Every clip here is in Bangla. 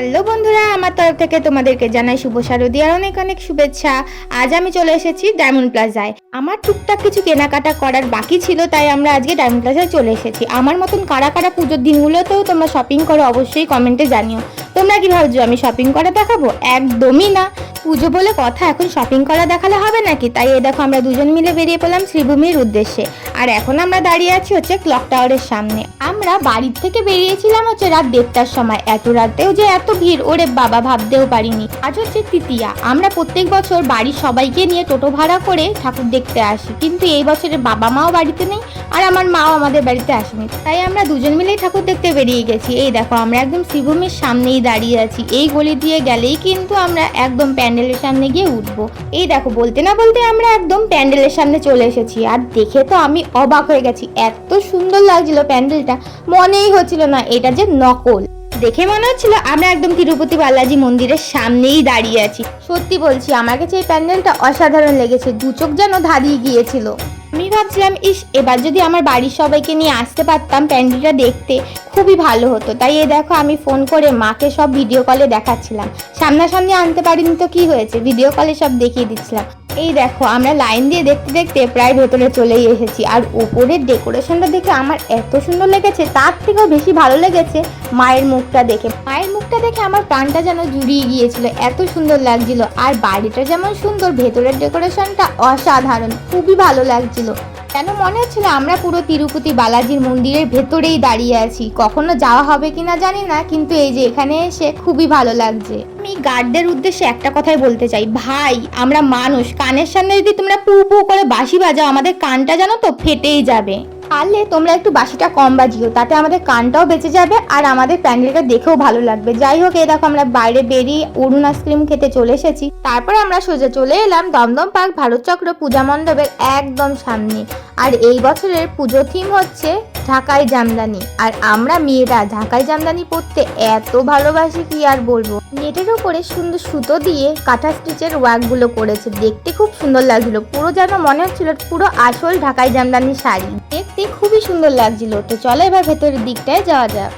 হ্যালো বন্ধুরা, আমার তরফ থেকে তোমাদেরকে জানাই শুভ শারদীয়ার অনেক অনেক শুভেচ্ছা। আজ আমি চলে এসেছি ডায়মন্ড প্লাজায় আমার টুকটাক কিছু কেনাকাটা করার বাকি ছিল, তাই আমরা আজকে ডায়মন্ড প্লাজায় চলে এসেছি। আমার মতন কারা কারা পুজোর দিনগুলোতেও তোমরা শপিং করো, অবশ্যই কমেন্টে জানিও। তোমরা কি ভাবছ, আমি শপিং করা দেখাবো? একদমই না। পুজো বলে কথা এখন শপিং করা দেখালে হবে নাকি? তাই এই দেখো, আমরা দুজন মিলে বেরিয়ে পড়লাম শ্রীভূমির উদ্দেশ্যে। আর এখন আমরা দাঁড়িয়ে আছি হচ্ছে ক্লক টাওয়ারের সামনে। আমরা বাড়ির থেকে বেরিয়েছিলাম হচ্ছে রাত দেড়টার সময়। এত রাতেও যে এত ভিড়, ওরে বাবা, ভাবতেও পারিনি। আজ হচ্ছে তৃতীয়া। আমরা প্রত্যেক বছর বাড়ির সবাইকে নিয়ে টোটো ভাড়া করে ঠাকুর দেখতে আসি। কিন্তু এই বছরে বাবা মাও বাড়িতে নেই আর আমার মাও আমাদের বাড়িতে আসেনি। তাই আমরা দুজন মিলেই ঠাকুর দেখতে বেরিয়ে গেছি। এই দেখো, আমরা একদম শ্রীভূমির সামনেই দাঁড়িয়ে আছি। এই গলি দিয়ে গেলেই কিন্তু আমরা একদম প্যান্ডেলের সামনে গিয়ে উঠবো। এই দেখো, বলতে না বলতে আমরা একদম প্যান্ডেলের সামনে চলে এসেছি। আর দেখে তো আমি অবাক হয়ে গেছি। এত সুন্দর লাগছিল প্যান্ডেলটা। মনেই হচ্ছিল না, এটা যে নকল। দেখে মনে হচ্ছিল আমরা একদম তিরুপতি বালাজি মন্দিরের সামনেই দাঁড়িয়ে আছি। সত্যি বলছি, আমার কাছে এই প্যান্ডেলটা অসাধারণ লেগেছে। দু চোখ যেন ধারিয়ে গিয়েছিল। আমি ভাবছিলাম, ইস, এবার যদি আমার বাড়ির সবাইকে নিয়ে আসতে পারতাম প্যান্ডেলটা দেখতে, খুবই ভালো হতো। তাই এই দেখো, আমি ফোন করে মাকে সব ভিডিও কলে দেখাচ্ছিলাম। সামনাসামনি আনতে পারিনি তো কি হয়েছে? ভিডিও কলে সব দেখিয়ে দিচ্ছিলাম। এই দেখো, আমরা লাইন দিয়ে দেখতে দেখতে প্রায় ভেতরে চলেই এসেছি। আর ওপরের ডেকোরেশনটা দেখে আমার এত সুন্দর লেগেছে, তার থেকেও বেশি ভালো লেগেছে মায়ের মুখটা দেখে। মায়ের মুখটা দেখে আমার প্রাণটা যেন জুড়িয়ে গিয়েছিল, এত সুন্দর লাগছিল। আর বাড়িটা যেমন সুন্দর, ভেতরের ডেকোরেশনটা অসাধারণ, খুবই ভালো লাগছিল। কেন মনে হচ্ছিল আমরা পুরো তিরুপতি বালাজির মন্দিরের ভেতরেই দাঁড়িয়ে আছি? কখনো যাওয়া হবে কিনা জানি না, কিন্তু এই যে এখানে এসে খুবই ভালো লাগছে। আমি গার্ডদের উদ্দেশ্যে একটা কথাই বলতে চাই। ভাই, আমরা মানুষ, কানের সামনে যদি তোমরা পু পু করে বাসি বাজাও, আমাদের কানটা জানো তো, ফেটেই যাবে। পারলে তোমরা একটু বাসিটা কম বাজিও, তাতে আমাদের কানটাও বেঁচে যাবে আর আমাদের প্যান্ডেলটা দেখেও ভালো লাগবে। যাই হোক, এই দেখো আমরা বাইরে বেরিয়ে অরুণ আইসক্রিম খেতে চলে এসেছি। তারপর আমরা সোজা চলে এলাম দমদম পার্ক ভারত চক্র পূজা মণ্ডপের একদম সামনে। আর এই বছরের পুজো থিম হচ্ছে ঢাকাই জামদানি। আর আমরা মেয়েরা ঢাকাই জামদানি পরতে এত ভালোবাসি কি আর বলব? নেটের উপরে সুন্দর সুতো দিয়ে কাঁথা স্টিচের ওয়ার্কগুলো করেছে। দেখতে খুব সুন্দর লাগছিল। পুরো যেন মনে হচ্ছিল পুরো আসল ঢাকাই জামদানি শাড়ি। দেখতে খুবই সুন্দর লাগছিল। তো চলো এবার ভেতরের দিকটায় যাওয়া যাক।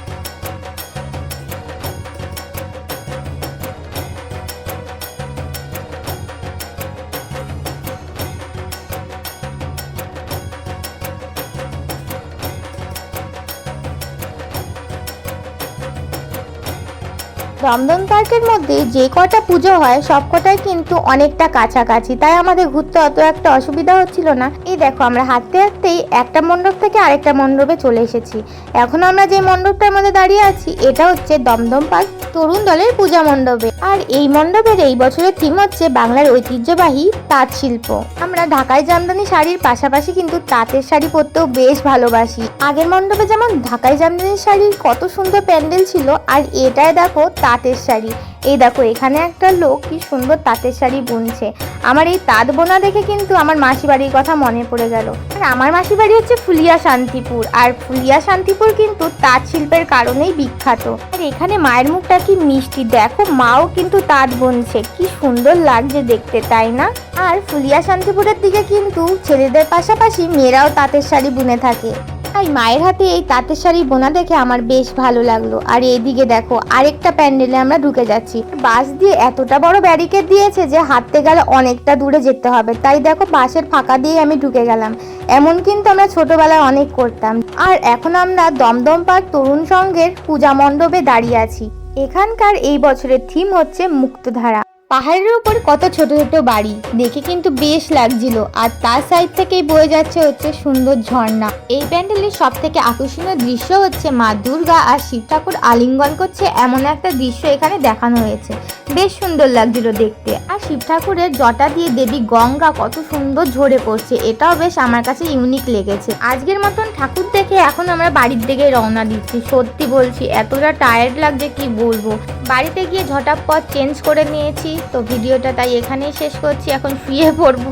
দমদম পার্কের মধ্যে যে কটা পুজো হয়, সব কটাই কিন্তু অনেকটা কাছাকাছি। তাই আমাদের ঘুরতে অত একটা অসুবিধা হচ্ছিল না। এই দেখো, আমরা হাঁটতে হাঁটতেই একটা মণ্ডপ থেকে আরেকটা মণ্ডপে চলে এসেছি। এখন আমরা যে মণ্ডপটার মধ্যে দাঁড়িয়ে আছি, এটা হচ্ছে দমদম পার্ক তরুণ দলের পূজা মণ্ডপে। আর এই মণ্ডপের এই বছরের থিম হচ্ছে বাংলার ঐতিহ্যবাহী তাঁত শিল্প। আমরা ঢাকায় জামদানি শাড়ির পাশাপাশি কিন্তু তাঁতের শাড়ি পরতেও বেশ ভালোবাসি। আগের মণ্ডপে যেমন ঢাকায় জামদানি শাড়ির কত সুন্দর প্যান্ডেল ছিল, আর এটায় দেখো তাঁতের শাড়ি। এই দেখো, এখানে একটা লোক কি সুন্দর তাঁতের শাড়ি বুনছে। আমার এই তাঁত বোনা দেখে কিন্তু আমার মাসি বাড়ির কথা মনে পড়ে গেল। আর আমার মাসি বাড়ি হচ্ছে ফুলিয়া শান্তিপুর। আর ফুলিয়া শান্তিপুর কিন্তু তাঁত শিল্পের কারণেই বিখ্যাত। আর এখানে মায়ের মুখটা কি মিষ্টি, দেখো মাও কিন্তু তাঁত বুনছে। কি সুন্দর লাগছে দেখতে, তাই না? আর ফুলিয়া শান্তিপুরের দিকে কিন্তু ছেলেদের পাশাপাশি মেয়েরাও তাঁতের শাড়ি বুনে থাকে। তাই মায়ের হাতে এই তাঁতের শাড়ি বোনা দেখে আমার বেশ ভালো লাগল। আর এইদিকে দেখো, আরেকটা প্যান্ডেলে আমরা ঢুকে যাচ্ছি। বাস দিয়ে এতটা বড় ব্যারিকেড দিয়েছে যে হাঁটতে গেলে অনেকটা দূরে যেতে হবে। তাই দেখো বাসের ফাঁকা দিয়ে আমি ঢুকে গেলাম। এমন কিন্তু আমরা ছোটবেলায় অনেক করতাম। আর এখন আমরা দমদম পার্ক তরুণ সংঘের পূজা মণ্ডপে দাঁড়িয়ে আছি। এখানকার এই বছরের থিম হচ্ছে মুক্তধারা। পাহাড়ের উপর কত ছোট ছোট বাড়ি, দেখে কিন্তু বেশ লাগছিল। আর তার সাইড থেকেই বয়ে যাচ্ছে হচ্ছে সুন্দর ঝর্ণা। এই প্যান্ডেলের সব থেকে আকর্ষণীয় দৃশ্য হচ্ছে মা দুর্গা আর শিব ঠাকুর আলিঙ্গন করছে এমন একটা দৃশ্য এখানে দেখানো হয়েছে। বেশ সুন্দর লাগছিল দেখতে। আর শিব ঠাকুরের জটা দিয়ে দেবী গঙ্গা কত সুন্দর ঝরে পড়ছে, এটাও বেশ আমার কাছে ইউনিক লেগেছে। আজকের মতন ঠাকুর দেখে এখন আমরা বাড়ির দিকে রওনা দিচ্ছি। সত্যি বলছি, এতটা টায়ার্ড লাগছে কি বলব? বাড়িতে গিয়ে ঝটাপট চেঞ্জ করে নিয়েছি। তো ভিডিওটা তাই এখানেই শেষ করছি, এখন শুয়ে পড়ব।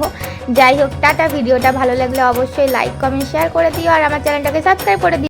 যাই হোক, টাটা। ভিডিওটা ভালো লাগলে অবশ্যই লাইক কমেন্ট শেয়ার করে দিও, আর আমার চ্যানেলটাকে সাবস্ক্রাইব করে দিও।